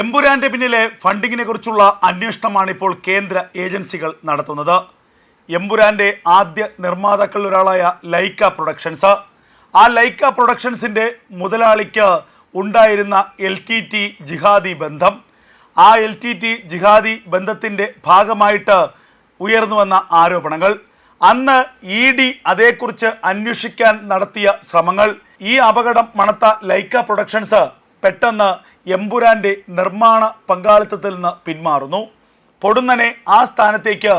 എമ്പുരാന്റെ പിന്നിലെ ഫണ്ടിങ്ങിനെ കുറിച്ചുള്ള അന്വേഷണമാണ് ഇപ്പോൾ കേന്ദ്ര ഏജൻസികൾ നടത്തുന്നത്. എമ്പുരാന്റെ ആദ്യ നിർമ്മാതാക്കളിൽ ഒരാളായ ലൈക്ക പ്രൊഡക്ഷൻസ്. ആ ലൈക്ക പ്രൊഡക്ഷൻസിന്റെ മുതലാളിക്ക് ഉണ്ടായിരുന്ന എൽ ടി ടി ജിഹാദി ബന്ധം. ആ എൽ ടി ടി ജിഹാദി ബന്ധത്തിന്റെ ഭാഗമായിട്ട് ഉയർന്നു വന്ന ആരോപണങ്ങൾ. അന്ന് ഇ ഡി അതേക്കുറിച്ച് അന്വേഷിക്കാൻ നടത്തിയ ശ്രമങ്ങൾ. ഈ അപകടം മണത്ത ലൈക്ക പ്രൊഡക്ഷൻസ് പെട്ടെന്ന് എമ്പുരാന്റെ നിർമ്മാണ പങ്കാളിത്തത്തിൽ നിന്ന് പിന്മാറുന്നു. പൊടുന്നനെ ആ സ്ഥാനത്തേക്ക്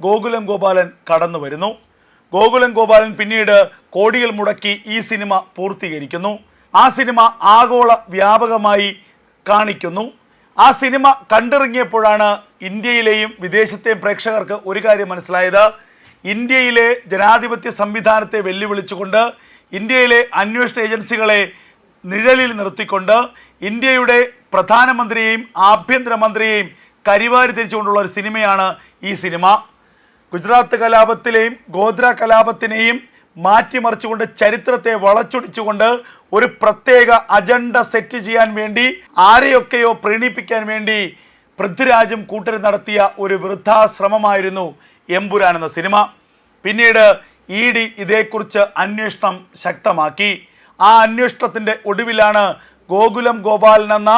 ഗോകുലം ഗോപാലൻ കടന്നു വരുന്നു. ഗോകുലം ഗോപാലൻ പിന്നീട് കോടികൾ മുടക്കി ഈ സിനിമ പൂർത്തീകരിക്കുന്നു. ആ സിനിമ ആഗോള വ്യാപകമായി കാണിക്കുന്നു. ആ സിനിമ കണ്ടിറങ്ങിയപ്പോഴാണ് ഇന്ത്യയിലെയും വിദേശത്തെയും പ്രേക്ഷകർക്ക് ഒരു കാര്യം മനസ്സിലായത്. ഇന്ത്യയിലെ ജനാധിപത്യ സംവിധാനത്തെ വെല്ലുവിളിച്ചുകൊണ്ട് ഇന്ത്യയിലെ അന്വേഷണ ഏജൻസികളെ നിഴലിൽ നിർത്തിക്കൊണ്ട് ഇന്ത്യയുടെ പ്രധാനമന്ത്രിയെയും ആഭ്യന്തരമന്ത്രിയെയും കരിവാരി തിരിച്ചുകൊണ്ടുള്ള ഒരു സിനിമയാണ് ഈ സിനിമ. ഗുജറാത്ത് കലാപത്തിലെയും ഗോത്ര കലാപത്തിനെയും മാറ്റിമറിച്ചുകൊണ്ട് ചരിത്രത്തെ വളച്ചൊടിച്ചുകൊണ്ട് ഒരു പ്രത്യേക അജണ്ട സെറ്റ് ചെയ്യാൻ വേണ്ടി ആരെയൊക്കെയോ പ്രീണിപ്പിക്കാൻ വേണ്ടി പൃഥ്വിരാജും കൂട്ടരും നടത്തിയ ഒരു വൃദ്ധാശ്രമമായിരുന്നു എമ്പുരാൻ എന്ന സിനിമ. പിന്നീട് ഇ ഡി ഇതേക്കുറിച്ച് അന്വേഷണം ശക്തമാക്കി. ആ അന്വേഷണത്തിന്റെ ഒടുവിലാണ് ഗോകുലം ഗോപാലൻ എന്ന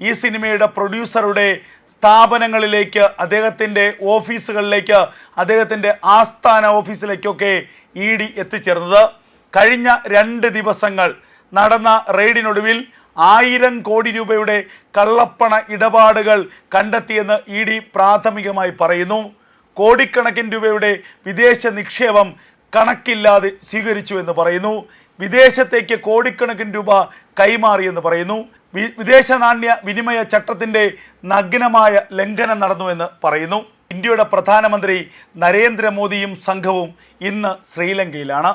ഈ സിനിമയുടെ പ്രൊഡ്യൂസറുടെ സ്ഥാപനങ്ങളിലേക്ക് അദ്ദേഹത്തിന്റെ ഓഫീസുകളിലേക്ക് അദ്ദേഹത്തിന്റെ ആസ്ഥാന ഓഫീസിലേക്കൊക്കെ ഇ ഡി എത്തിച്ചേർന്നത്. കഴിഞ്ഞ രണ്ട് ദിവസങ്ങൾ നടന്ന റെയ്ഡിനൊടുവിൽ ആയിരം കോടി രൂപയുടെ കള്ളപ്പണ ഇടപാടുകൾ കണ്ടെത്തിയെന്ന് ഇ ഡി പ്രാഥമികമായി പറയുന്നു. കോടിക്കണക്കിന് രൂപയുടെ വിദേശ നിക്ഷേപം കണക്കില്ലാതെ സ്വീകരിച്ചു എന്ന് പറയുന്നു. വിദേശത്തേക്ക് കോടിക്കണക്കിന് രൂപ കൈമാറിയെന്ന് പറയുന്നു. വിദേശ നാണ്യ വിനിമയ ചട്ടത്തിന്റെ നഗ്നമായ ലംഘനം നടന്നുവെന്ന് പറയുന്നു. ഇന്ത്യയുടെ പ്രധാനമന്ത്രി നരേന്ദ്രമോദിയും സംഘവും ഇന്ന് ശ്രീലങ്കയിലാണ്.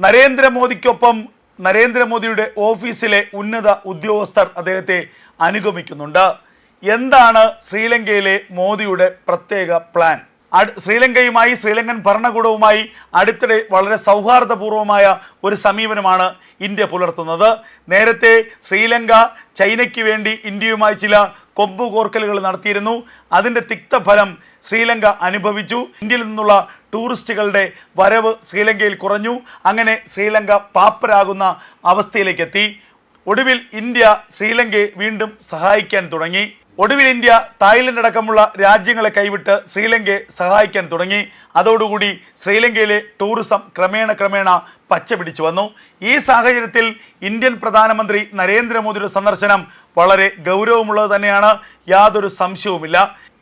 നരേന്ദ്രമോദിക്കൊപ്പം നരേന്ദ്രമോദിയുടെ ഓഫീസിലെ ഉന്നത ഉദ്യോഗസ്ഥർ അദ്ദേഹത്തെ അനുഗമിക്കുന്നുണ്ട്. എന്താണ് ശ്രീലങ്കയിലെ മോദിയുടെ പ്രത്യേക പ്ലാൻ? ശ്രീലങ്കയുമായി ശ്രീലങ്കൻ ഭരണകൂടവുമായി അടുത്തിടെ വളരെ സൗഹാർദ്ദപൂർവമായ ഒരു സമീപനമാണ് ഇന്ത്യ പുലർത്തുന്നത്. നേരത്തെ ശ്രീലങ്ക ചൈനയ്ക്ക് വേണ്ടി ഇന്ത്യയുമായി ചില കൊമ്പ് കോർക്കലുകൾ നടത്തിയിരുന്നു. അതിന്റെ തിക്തഫലം ശ്രീലങ്ക അനുഭവിച്ചു. ഇന്ത്യയിൽ നിന്നുള്ള ടൂറിസ്റ്റുകളുടെ വരവ് ശ്രീലങ്കയിൽ കുറഞ്ഞു. അങ്ങനെ ശ്രീലങ്ക പാപ്പരാകുന്ന അവസ്ഥയിലേക്കെത്തി ഒടുവിൽ ഇന്ത്യ ശ്രീലങ്കയെ വീണ്ടും സഹായിക്കാൻ തുടങ്ങി. ഒടുവിൽ ഇന്ത്യ തായ്ലൻഡ് അടക്കമുള്ള രാജ്യങ്ങളെ കൈവിട്ട് ശ്രീലങ്കയെ സഹായിക്കാൻ തുടങ്ങി. അതോടുകൂടി ശ്രീലങ്കയിലെ ടൂറിസം ക്രമേണ ക്രമേണ പച്ച പിടിച്ചു വന്നു. ഈ സാഹചര്യത്തിൽ ഇന്ത്യൻ പ്രധാനമന്ത്രി നരേന്ദ്രമോദിയുടെ സന്ദർശനം വളരെ ഗൗരവമുള്ളത് തന്നെയാണ്. യാതൊരു സംശയവുമില്ല.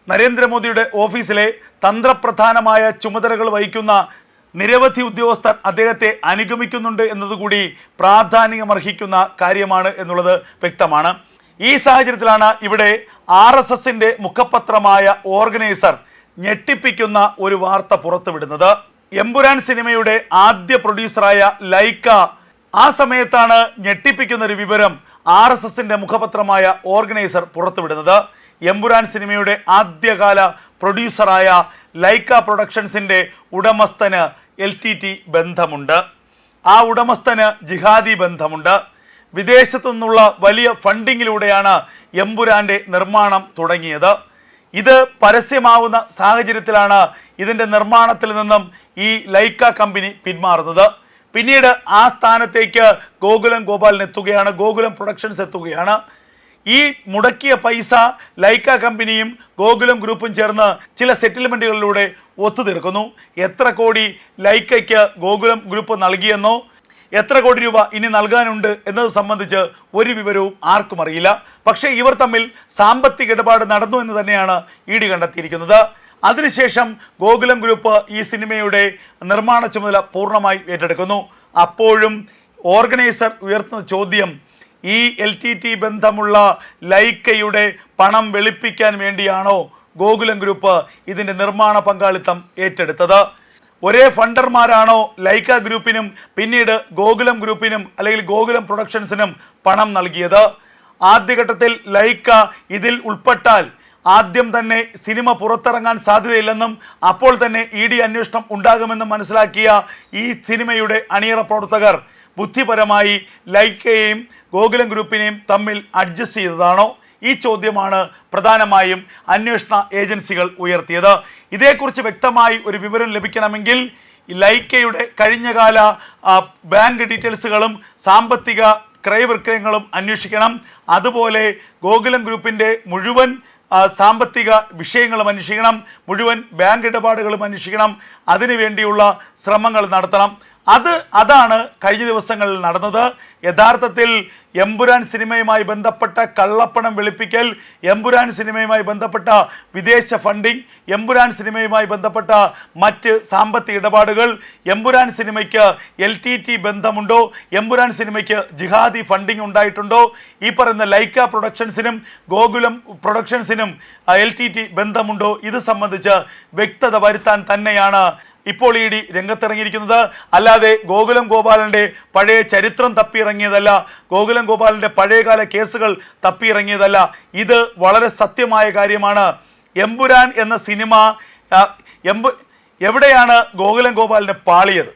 നരേന്ദ്രമോദിയുടെ ഓഫീസിലെ തന്ത്രപ്രധാനമായ ചുമതലകൾ വഹിക്കുന്ന നിരവധി ഉദ്യോഗസ്ഥർ അദ്ദേഹത്തെ അനുഗമിക്കുന്നുണ്ട് എന്നതുകൂടി പ്രാധാന്യമർഹിക്കുന്ന കാര്യമാണ് എന്നുള്ളത് വ്യക്തമാണ്. ഈ സാഹചര്യത്തിലാണ് ഇവിടെ ആർ എസ് എസിന്റെ മുഖപത്രമായ ഓർഗനൈസർ ഞെട്ടിപ്പിക്കുന്ന ഒരു വാർത്ത പുറത്തുവിടുന്നത്. എമ്പുരാൻ സിനിമയുടെ ആദ്യ പ്രൊഡ്യൂസറായ ലൈക്ക ആ സമയത്താണ് ഞെട്ടിപ്പിക്കുന്ന ഒരു വിവരം ആർ എസ് എസിന്റെ മുഖപത്രമായ ഓർഗനൈസർ പുറത്തുവിടുന്നത്. എമ്പുരാൻ സിനിമയുടെ ആദ്യകാല പ്രൊഡ്യൂസറായ ലൈക്ക പ്രൊഡക്ഷൻസിന്റെ ഉടമസ്ഥന് എൽ ടി ടി ബന്ധമുണ്ട്. ആ ഉടമസ്ഥന് ജിഹാദി ബന്ധമുണ്ട്. വിദേശത്തു നിന്നുള്ള വലിയ ഫണ്ടിങ്ങിലൂടെയാണ് എമ്പുരാന്റെ നിർമ്മാണം തുടങ്ങിയത്. ഇത് പരസ്യമാവുന്ന സാഹചര്യത്തിലാണ് ഇതിന്റെ നിർമ്മാണത്തിൽ നിന്നും ഈ ലൈക്ക കമ്പനി പിന്മാറുന്നത്. പിന്നീട് ആ സ്ഥാനത്തേക്ക് ഗോകുലം ഗോപാലൻ എത്തുകയാണ് ഗോകുലം പ്രൊഡക്ഷൻസ് എത്തുകയാണ്. ഈ മുടക്കിയ പൈസ ലൈക്ക കമ്പനിയും ഗോകുലം ഗ്രൂപ്പും ചേർന്ന് ചില സെറ്റിൽമെന്റുകളിലൂടെ ഒത്തുതീർക്കുന്നു. എത്ര കോടി ലൈക്കയ്ക്ക് ഗോകുലം ഗ്രൂപ്പ് നൽകിയെന്നോ എത്ര കോടി രൂപ ഇനി നൽകാനുണ്ട് എന്നത് സംബന്ധിച്ച് ഒരു വിവരവും ആർക്കും അറിയില്ല. പക്ഷേ ഇവർ തമ്മിൽ സാമ്പത്തിക ഇടപാട് നടന്നു എന്ന് തന്നെയാണ് ഇ ഡി കണ്ടെത്തിയിരിക്കുന്നത്. അതിനുശേഷം ഗോകുലം ഗ്രൂപ്പ് ഈ സിനിമയുടെ നിർമ്മാണ ചുമതല പൂർണമായി ഏറ്റെടുക്കുന്നു. അപ്പോഴും ഓർഗനൈസർ ഉയർത്തുന്ന ചോദ്യം ഈ എൽ ടി ടി ബന്ധമുള്ള ലൈക്കയുടെ പണം വെളുപ്പിക്കാൻ വേണ്ടിയാണോ ഗോകുലം ഗ്രൂപ്പ് ഇതിന്റെ നിർമ്മാണ പങ്കാളിത്തം ഏറ്റെടുത്തത്? ഒരേ ഫണ്ടർമാരാണോ ലൈക്ക ഗ്രൂപ്പിനും പിന്നീട് ഗോകുലം ഗ്രൂപ്പിനും അല്ലെങ്കിൽ ഗോകുലം പ്രൊഡക്ഷൻസിനും പണം നൽകിയത്? ആദ്യഘട്ടത്തിൽ ലൈക്ക ഇതിൽ ഉൾപ്പെട്ടാൽ ആദ്യം തന്നെ സിനിമ പുറത്തിറങ്ങാൻ സാധ്യതയില്ലെന്നും അപ്പോൾ തന്നെ ഇ ഡി അന്വേഷണം ഉണ്ടാകുമെന്നും മനസ്സിലാക്കിയ ഈ സിനിമയുടെ അണിയറ പ്രവർത്തകർ ബുദ്ധിപരമായി ലൈക്കയെയും ഗോകുലം ഗ്രൂപ്പിനെയും തമ്മിൽ അഡ്ജസ്റ്റ് ചെയ്തതാണോ? ഈ ചോദ്യമാണ് പ്രധാനമായും അന്വേഷണ ഏജൻസികൾ ഉയർത്തിയത്. ഇതേക്കുറിച്ച് വ്യക്തമായി ഒരു വിവരം ലഭിക്കണമെങ്കിൽ ലൈക്കയുടെ കഴിഞ്ഞകാല ബാങ്ക് ഡീറ്റെയിൽസുകളും സാമ്പത്തിക ക്രയവിക്രയങ്ങളും അന്വേഷിക്കണം. അതുപോലെ ഗോകുലം ഗ്രൂപ്പിന്റെ മുഴുവൻ സാമ്പത്തിക വിഷയങ്ങളും അന്വേഷിക്കണം. മുഴുവൻ ബാങ്ക് ഇടപാടുകളും അന്വേഷിക്കണം. അതിനുവേണ്ടിയുള്ള ശ്രമങ്ങൾ നടത്തണം. അത് അതാണ് കഴിഞ്ഞ ദിവസങ്ങളിൽ നടന്നത്. യഥാർത്ഥത്തിൽ എമ്പുരാൻ സിനിമയുമായി ബന്ധപ്പെട്ട കള്ളപ്പണം വെളുപ്പിക്കൽ എമ്പുരാൻ സിനിമയുമായി ബന്ധപ്പെട്ട വിദേശ ഫണ്ടിംഗ് എമ്പുരാൻ സിനിമയുമായി ബന്ധപ്പെട്ട മറ്റ് സാമ്പത്തിക ഇടപാടുകൾ എമ്പുരാൻ സിനിമയ്ക്ക് എൽ ടി ടി ബന്ധമുണ്ടോ എമ്പുരാൻ സിനിമയ്ക്ക് ജിഹാദി ഫണ്ടിംഗ് ഉണ്ടായിട്ടുണ്ടോ ഈ പറയുന്ന ലൈക്ക പ്രൊഡക്ഷൻസിനും ഗോകുലം പ്രൊഡക്ഷൻസിനും എൽ ടി ടി ബന്ധമുണ്ടോ ഇത് സംബന്ധിച്ച് വ്യക്തത വരുത്താൻ തന്നെയാണ് ഇപ്പോൾ ഇ ഡി രംഗത്തിറങ്ങിയിരിക്കുന്നത്. അല്ലാതെ ഗോകുലം ഗോപാലന്റെ പഴയ ചരിത്രം തപ്പിയിറങ്ങിയതല്ല. ഗോകുലം ഗോപാലന്റെ പഴയകാല കേസുകൾ തപ്പിയിറങ്ങിയതല്ല. ഇത് വളരെ സത്യമായ കാര്യമാണ്. എമ്പുരാൻ എന്ന സിനിമ എമ്പു എവിടെയാണ് ഗോകുലം ഗോപാലിനെ പാളിയത്?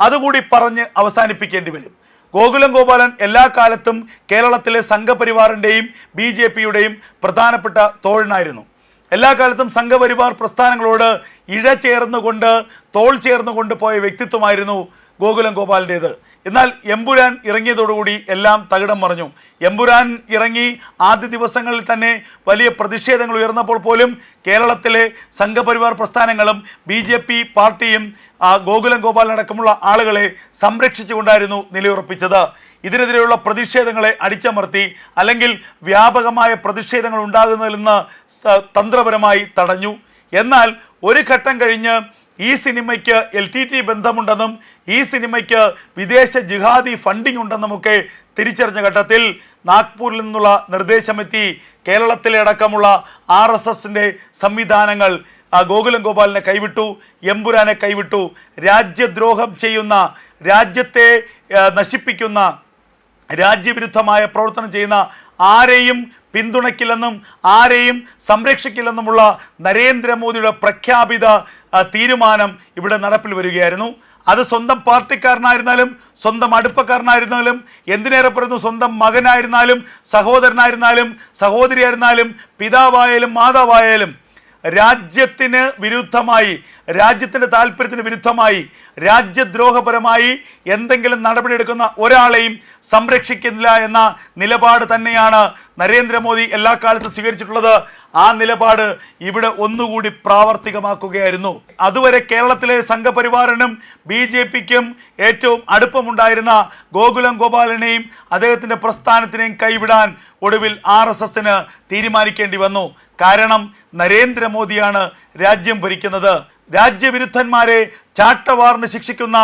അതുകൂടി പറഞ്ഞ് അവസാനിപ്പിക്കേണ്ടി വരും. ഗോകുലം ഗോപാലൻ എല്ലാ കാലത്തും കേരളത്തിലെ സംഘപരിവാറിന്റെയും ബി ജെ പിയുടെയും പ്രധാനപ്പെട്ട തോഴനായിരുന്നു. എല്ലാ കാലത്തും സംഘപരിവാർ പ്രസ്ഥാനങ്ങളോട് ഇഴ ചേർന്നുകൊണ്ട് തോൾ ചേർന്നുകൊണ്ട് പോയ വ്യക്തിത്വമായിരുന്നു ഗോകുലം ഗോപാലിന്റേത് എന്നാൽ എമ്പുരാൻ ഇറങ്ങിയതോടുകൂടി എല്ലാം തകിടം മറിഞ്ഞു. എമ്പുരാൻ ഇറങ്ങി ആദ്യ ദിവസങ്ങളിൽ തന്നെ വലിയ പ്രതിഷേധങ്ങൾ ഉയർന്നപ്പോൾ പോലും കേരളത്തിലെ സംഘപരിവാർ പ്രസ്ഥാനങ്ങളും ബി ജെ പി പാർട്ടിയും ഗോകുലം ഗോപാലിനടക്കമുള്ള ആളുകളെ സംരക്ഷിച്ചുകൊണ്ടായിരുന്നു നിലയുറപ്പിച്ചത്. ഇതിനെതിരെയുള്ള പ്രതിഷേധങ്ങളെ അടിച്ചമർത്തി അല്ലെങ്കിൽ വ്യാപകമായ പ്രതിഷേധങ്ങൾ ഉണ്ടാകുന്നതിൽ നിന്ന് തന്ത്രപരമായി തടഞ്ഞു. എന്നാൽ ഒരു ഘട്ടം കഴിഞ്ഞ് ഈ സിനിമയ്ക്ക് എൽ ടി ടി ബന്ധമുണ്ടെന്നും ഈ സിനിമയ്ക്ക് വിദേശ ജിഹാദി ഫണ്ടിംഗ് ഉണ്ടെന്നുമൊക്കെ തിരിച്ചറിഞ്ഞ ഘട്ടത്തിൽ നാഗ്പൂരിൽ നിന്നുള്ള നിർദ്ദേശമെത്തി കേരളത്തിലെ അടക്കമുള്ള ആർ എസ് എസിന്റെ സംവിധാനങ്ങൾ ഗോകുലം ഗോപാലിനെ കൈവിട്ടു എമ്പുരാനെ കൈവിട്ടു. രാജ്യദ്രോഹം ചെയ്യുന്ന രാജ്യത്തെ നശിപ്പിക്കുന്ന രാജ്യവിരുദ്ധമായ പ്രവർത്തനം ചെയ്യുന്ന ആരെയും പിന്തുണയ്ക്കില്ലെന്നും ആരെയും സംരക്ഷിക്കില്ലെന്നുമുള്ള നരേന്ദ്രമോദിയുടെ പ്രഖ്യാപിത തീരുമാനം ഇവിടെ നടപ്പിൽ വരികയായിരുന്നു. അത് സ്വന്തം പാർട്ടിക്കാരനായിരുന്നാലും സ്വന്തം അടുപ്പക്കാരനായിരുന്നാലും എന്തിനേറെ പറയുന്നു സ്വന്തം മകനായിരുന്നാലും സഹോദരനായിരുന്നാലും സഹോദരിയായിരുന്നാലും പിതാവായാലും മാതാവായാലും രാജ്യത്തിന് വിരുദ്ധമായി രാജ്യത്തിന്റെ താല്പര്യത്തിന് വിരുദ്ധമായി രാജ്യദ്രോഹപരമായി എന്തെങ്കിലും നടപടിയെടുക്കുന്ന ഒരാളെയും സംരക്ഷിക്കുന്നില്ല എന്ന നിലപാട് തന്നെയാണ് നരേന്ദ്രമോദി എല്ലാ കാലത്തും സ്വീകരിച്ചിട്ടുള്ളത്. ആ നിലപാട് ഇവിടെ ഒന്നുകൂടി പ്രാവർത്തികമാക്കുകയായിരുന്നു. അതുവരെ കേരളത്തിലെ സംഘപരിവാറിനും ബി ജെ പിക്കും ഏറ്റവും അടുപ്പമുണ്ടായിരുന്ന ഗോകുലം ഗോപാലനെയും അദ്ദേഹത്തിന്റെ പ്രസ്ഥാനത്തിനെയും കൈവിടാൻ ഒടുവിൽ ആർ എസ് എസിന് തീരുമാനിക്കേണ്ടി വന്നു. കാരണം നരേന്ദ്രമോദിയാണ് രാജ്യം ഭരിക്കുന്നത്. രാജ്യവിരുദ്ധന്മാരെ ചാട്ടവാറിന് ശിക്ഷിക്കുന്ന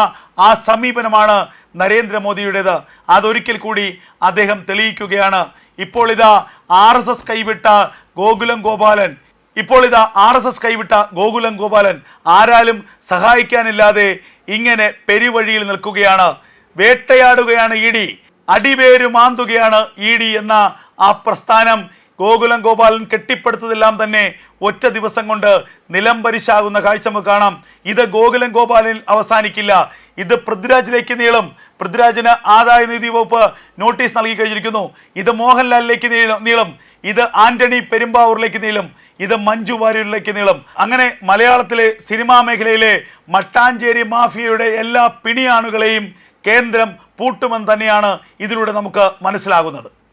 ആ സമീപനമാണ് നരേന്ദ്രമോദിയുടേത്. അതൊരിക്കൽ കൂടി അദ്ദേഹം തെളിയിക്കുകയാണ്. ഇപ്പോൾ ഇതാ ആർ എസ് എസ് കൈവിട്ട ഗോകുലം ഗോപാലൻ. ഇപ്പോൾ ഇതാ ആർ എസ് എസ് കൈവിട്ട ഗോകുലം ഗോപാലൻ ആരാലും സഹായിക്കാനില്ലാതെ ഇങ്ങനെ പെരുവഴിയിൽ നിൽക്കുകയാണ്. വേട്ടയാടുകയാണ് ഇ ഡി. അടിവേരു മാന്തുകയാണ് ഇ ഡി എന്ന ആ പ്രസ്ഥാനം ഗോകുലം ഗോപാലൻ കെട്ടിപ്പടുത്തതെല്ലാം തന്നെ ഒറ്റ ദിവസം കൊണ്ട് നിലംപരിശാകുന്ന കാഴ്ച നമുക്ക് കാണാം. ഇത് ഗോകുലം ഗോപാലിൽ അവസാനിക്കില്ല. ഇത് പൃഥ്വിരാജിലേക്ക് നീളും. പൃഥ്വിരാജിന് ആദായ നികുതി വകുപ്പ് നോട്ടീസ് നൽകി കഴിഞ്ഞിരിക്കുന്നു. ഇത് മോഹൻലാലിലേക്ക് നീളും. ഇത് ആന്റണി പെരുമ്പാവൂരിലേക്ക് നീളും. ഇത് മഞ്ജു വാര്യരിലേക്ക് നീളും. അങ്ങനെ മലയാളത്തിലെ സിനിമാ മേഖലയിലെ മട്ടാഞ്ചേരി മാഫിയയുടെ എല്ലാ പിണിയാണുകളെയും കേന്ദ്രം പൂട്ടുമെന്ന് തന്നെയാണ് ഇതിലൂടെ നമുക്ക് മനസ്സിലാകുന്നത്.